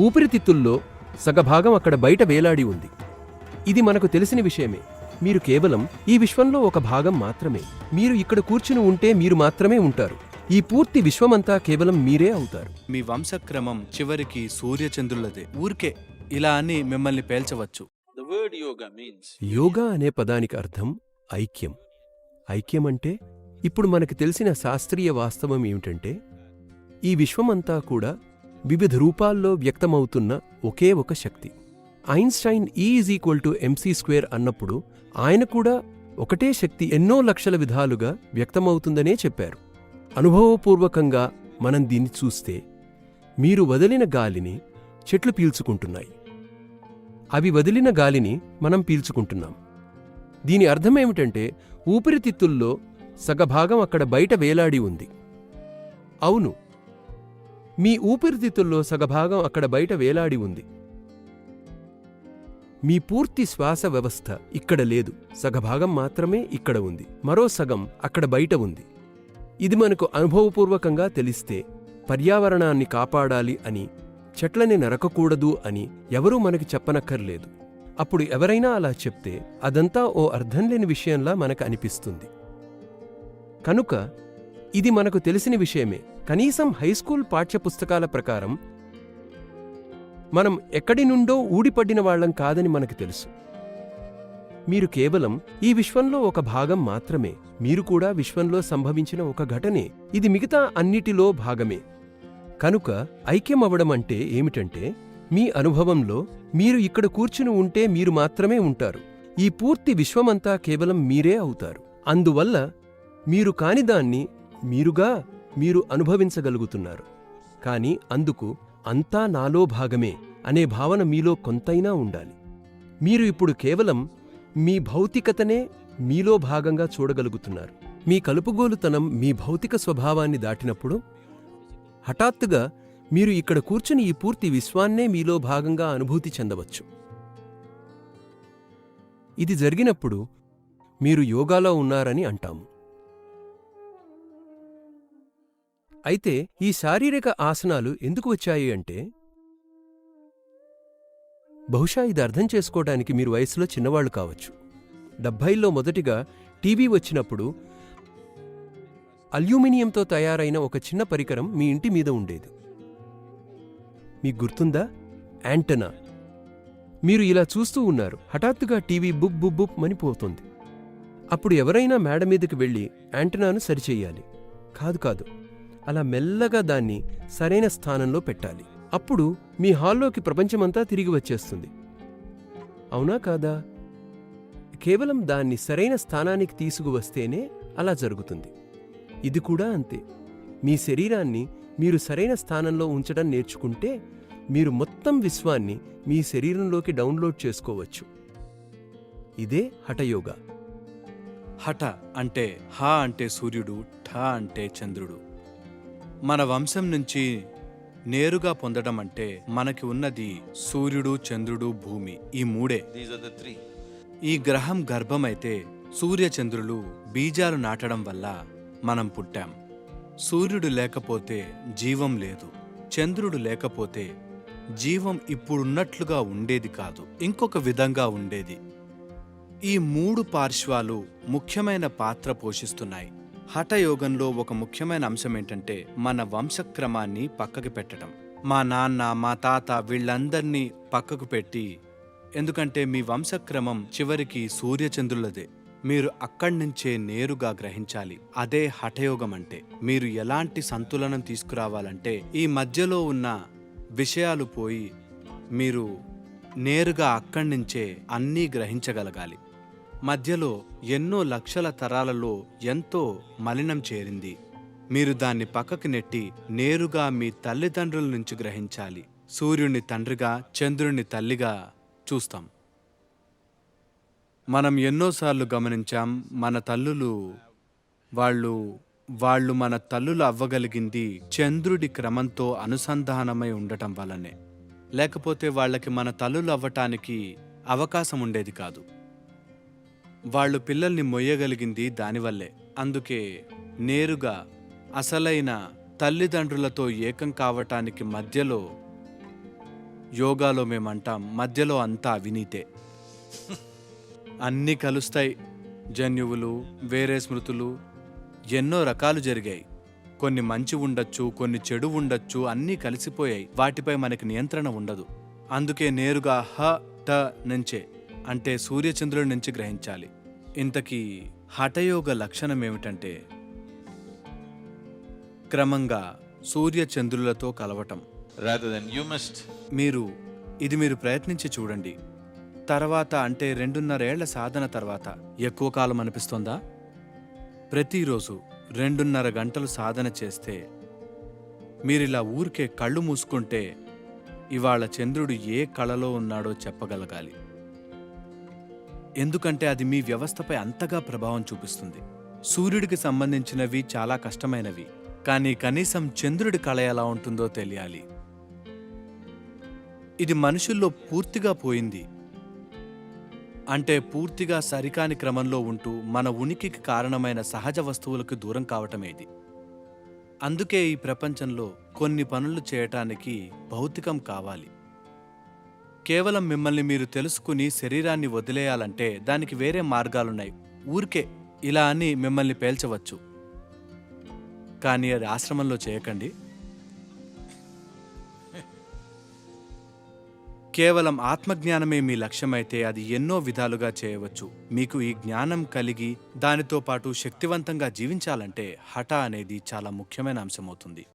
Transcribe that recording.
ఊపిరితిత్తుల్లో సగభాగం అక్కడ బయట వేలాడి ఉంది. ఇది మనకు తెలిసిన విషయమే. మీరు కేవలం ఈ విశ్వంలో ఒక భాగం మాత్రమే. మీరు ఇక్కడ కూర్చుని ఉంటే మీరు మాత్రమే ఉంటారు. ఈ పూర్తి విశ్వమంతా కేవలం మీరే అవుతారు. మీ వంశక్రమం చివరికి సూర్యచంద్రులదే. ఊరికే ఇలా అని మిమ్మల్ని పేల్చవచ్చు. యోగా అనే పదానికి అర్థం ఐక్యం. ఐక్యం అంటే ఇప్పుడు మనకు తెలిసిన శాస్త్రీయ వాస్తవం ఏమిటంటే ఈ విశ్వమంతా కూడా వివిధ రూపాల్లో వ్యక్తమవుతున్న ఒకే ఒక శక్తి. Einstein E is equal to MC square అన్నప్పుడు ఆయన కూడా ఒకటే శక్తి ఎన్నో లక్షల విధాలుగా వ్యక్తమవుతుందనే చెప్పారు. అనుభవపూర్వకంగా మనం దీన్ని చూస్తే మీరు వదిలిన గాలిని చెట్లు పీల్చుకుంటున్నాయి. అవి వదిలిన గాలిని మనం పీల్చుకుంటున్నాం. దీని అర్థమేమిటంటే ఊపిరితిత్తుల్లో సగభాగం అక్కడ బయట వేలాడి ఉంది. అవును మీ ఊపిరితిత్తుల్లో సగభాగం అక్కడ బయట వేలాడి ఉంది. మీ పూర్తి శ్వాస వ్యవస్థ ఇక్కడ లేదు. సగభాగం మాత్రమే ఇక్కడ ఉంది. మరో సగం అక్కడ బయట ఉంది. ఇది మనకు అనుభవపూర్వకంగా తెలిస్తే పర్యావరణాన్ని కాపాడాలి అని చెట్లని నరకకూడదు అని ఎవరూ మనకి చెప్పనక్కర్లేదు. అప్పుడు ఎవరైనా అలా చెప్తే అదంతా ఓ అర్థం లేని విషయంలా మనకు అనిపిస్తుంది. కనుక ఇది మనకు తెలిసిన విషయమే. కనీసం హైస్కూల్ పాఠ్యపుస్తకాల ప్రకారం మనం ఎక్కడి నుండో ఊడిపడిన వాళ్ళం కాదని మనకు తెలుసు. మీరు కేవలం ఈ విశ్వంలో ఒక భాగం మాత్రమే మీరు కూడా విశ్వంలో సంభవించిన ఒక ఘటనే. ఇది మిగతా అన్నిటిలో భాగమే. కనుక ఐక్యమవ్వడం అంటే ఏమిటంటే మీ అనుభవంలో మీరు ఇక్కడ కూర్చుని ఉంటే మీరు మాత్రమే ఉంటారు. ఈ పూర్తి విశ్వమంతా కేవలం మీరే అవుతారు. అందువల్ల మీరు కానిదాన్ని మీరుగా మీరు అనుభవించగలుగుతున్నారు. కాని అందుకు అంతా నాలో భాగమే అనే భావన మీలో కొంతైనా ఉండాలి. మీరు ఇప్పుడు కేవలం మీ భౌతికతనే మీలో భాగంగా చూడగలుగుతున్నారు. మీ కలుపుగోలుతనం మీ భౌతిక స్వభావాన్ని దాటినప్పుడు హఠాత్తుగా మీరు ఇక్కడ కూర్చుని ఈ పూర్తి విశ్వాన్నే మీలో భాగంగా అనుభూతి చెందవచ్చు. ఇది జరిగినప్పుడు మీరు యోగాలో ఉన్నారని అంటాము. అయితే ఈ శారీరక ఆసనాలు ఎందుకు వచ్చాయి అంటే బహుశా ఇది అర్థం చేసుకోవడానికి మీరు వయసులో చిన్నవాళ్ళు కావచ్చు. డెబ్భైల్లో మొదటిగా టీవీ వచ్చినప్పుడు అల్యూమినియంతో తయారైన ఒక చిన్న పరికరం మీ ఇంటి మీద ఉండేది. మీకు గుర్తుందా? యాంటనా మీరు ఇలా చూస్తూ ఉన్నారు. హఠాత్తుగా టీవీ బుబ్ బుబ్ బుబ్ అని పోతుంది. అప్పుడు ఎవరైనా మేడ మీదకి వెళ్ళి యాంటనాను సరిచెయ్యాలి కాదు కాదు. అలా మెల్లగా దాన్ని సరైన స్థానంలో పెట్టాలి. అప్పుడు మీ హాల్లోకి ప్రపంచమంతా తిరిగి వచ్చేస్తుంది. అవునా కాదా? కేవలం దాన్ని సరైన స్థానానికి తీసుకువస్తేనే అలా జరుగుతుంది. ఇది కూడా అంతే. మీ శరీరాన్ని మీరు సరైన స్థానంలో ఉంచడం నేర్చుకుంటే మీరు మొత్తం విశ్వాన్ని మీ శరీరంలోకి డౌన్లోడ్ చేసుకోవచ్చు. ఇదే హఠయోగా. హఠ అంటే హ అంటే సూర్యుడు ఠ అంటే చంద్రుడు. మన వంశం నుంచి నేరుగా పొందడం అంటే మనకి ఉన్నది సూర్యుడు చంద్రుడు భూమి ఈ మూడే. ఈ గ్రహం గర్భమైతే సూర్యచంద్రులు బీజాలు నాటడం వల్ల మనం పుట్టాం. సూర్యుడు లేకపోతే జీవం లేదు. చంద్రుడు లేకపోతే జీవం ఇప్పుడున్నట్లుగా ఉండేది కాదు. ఇంకొక విధంగా ఉండేది. ఈ మూడు పార్శ్వాలు ముఖ్యమైన పాత్ర పోషిస్తున్నాయి. హఠయోగంలో ఒక ముఖ్యమైన అంశం ఏంటంటే మన వంశక్రమాన్ని పక్కకి పెట్టడం. మా నాన్న మా తాత వీళ్ళందరినీ పక్కకు పెట్టి ఎందుకంటే మీ వంశక్రమం చివరికి సూర్యచంద్రులదే. మీరు అక్కడి నుంచే నేరుగా గ్రహించాలి. అదే హఠయోగం అంటే మీరు ఎలాంటి సంతులనం తీసుకురావాలంటే ఈ మధ్యలో ఉన్న విషయాలు పోయి మీరు నేరుగా అక్కడి నుంచే అన్నీ గ్రహించగలగాలి. మధ్యలో ఎన్నో లక్షల తరాలలో ఎంతో మలినం చేరింది. మీరు దాన్ని పక్కకి నెట్టి నేరుగా మీ తల్లిదండ్రుల నుంచి గ్రహించాలి. సూర్యుని తండ్రిగా చంద్రుని తల్లిగా చూస్తాం. మనం ఎన్నోసార్లు గమనించాం మన తల్లులు వాళ్ళు వాళ్ళు మన తల్లులు అవ్వగలిగింది చంద్రుడి క్రమంతో అనుసంధానమై ఉండటం వల్లనే. లేకపోతే వాళ్ళకి మన తల్లులు అవ్వటానికి అవకాశం ఉండేది కాదు. వాళ్ళు పిల్లల్ని మొయ్యగలిగింది దానివల్లే. అందుకే నేరుగా అసలైన తల్లిదండ్రులతో ఏకం కావటానికి మధ్యలో యోగాలో మేమంటాం మధ్యలో అంతా అవినీతే. అన్నీ కలుస్తాయి. జన్యువులు వేరే స్మృతులు ఎన్నో రకాలు జరిగాయి. కొన్ని మంచి ఉండొచ్చు కొన్ని చెడు ఉండొచ్చు అన్నీ కలిసిపోయాయి. వాటిపై మనకి నియంత్రణ ఉండదు. అందుకే నేరుగా హ ట నుంచే. అంటే సూర్యచంద్రుడి నుంచి గ్రహించాలి. ఇంతకీ హఠయోగ లక్షణం ఏమిటంటే క్రమంగా సూర్యచంద్రులతో కలవటం. మీరు ఇది మీరు ప్రయత్నించి చూడండి. తర్వాత అంటే రెండున్నరేళ్ళ సాధన తర్వాత ఎక్కువ కాలం అనిపిస్తోందా? ప్రతిరోజు రెండున్నర గంటలు సాధన చేస్తే మీరిలా ఊరికే కళ్ళు మూసుకుంటే ఇవాళ చంద్రుడు ఏ కళలో ఉన్నాడో చెప్పగలగాలి. ఎందుకంటే అది మీ వ్యవస్థపై అంతగా ప్రభావం చూపిస్తుంది. సూర్యుడికి సంబంధించినవి చాలా కష్టమైనవి కానీ కనీసం చంద్రుడి కళ ఎలా ఉంటుందో తెలియాలి. ఇది మనుషుల్లో పూర్తిగా పోయింది. అంటే పూర్తిగా సరికాని క్రమంలో ఉంటూ మన ఉనికికి కారణమైన సహజ వస్తువులకు దూరం కావటమేది అందుకే ఈ ప్రపంచంలో కొన్ని పనులు చేయటానికి భౌతికం కావాలి. కేవలం మిమ్మల్ని మీరు తెలుసుకుని శరీరాన్ని వదిలేయాలంటే దానికి వేరే మార్గాలున్నాయి. ఊరికే ఇలా అని మిమ్మల్ని పేల్చవచ్చు. కానీ అది ఆశ్రమంలో చేయకండి. కేవలం ఆత్మజ్ఞానమే మీ లక్ష్యమైతే అది ఎన్నో విధాలుగా చేయవచ్చు. మీకు ఈ జ్ఞానం కలిగి దానితో పాటు శక్తివంతంగా జీవించాలంటే హఠ అనేది చాలా ముఖ్యమైన అంశమవుతుంది.